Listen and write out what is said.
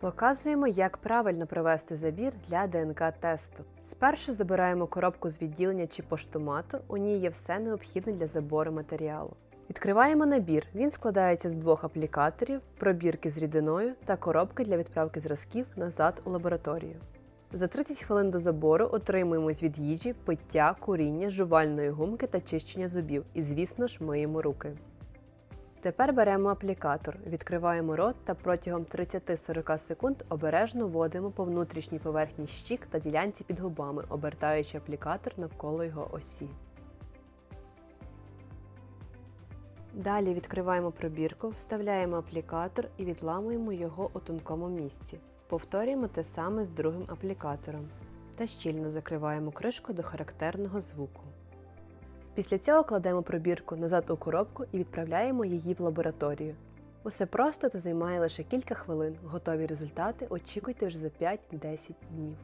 Показуємо, як правильно провести забір для ДНК-тесту. Спершу забираємо коробку з відділення чи поштомату, у ній є все необхідне для забору матеріалу. Відкриваємо набір. Він складається з двох аплікаторів, пробірки з рідиною та коробки для відправки зразків назад у лабораторію. За 30 хвилин до забору отримуємось від їжі, пиття, куріння, жувальної гумки та чищення зубів. І, звісно ж, миємо руки. Тепер беремо аплікатор, відкриваємо рот та протягом 30-40 секунд обережно вводимо по внутрішній поверхні щік та ділянці під губами, обертаючи аплікатор навколо його осі. Далі відкриваємо пробірку, вставляємо аплікатор і відламуємо його у тонкому місці. Повторюємо те саме з другим аплікатором та щільно закриваємо кришку до характерного звуку. Після цього кладемо пробірку назад у коробку і відправляємо її в лабораторію. Усе просто та займає лише кілька хвилин. Готові результати очікуйте вже за 5-10 днів.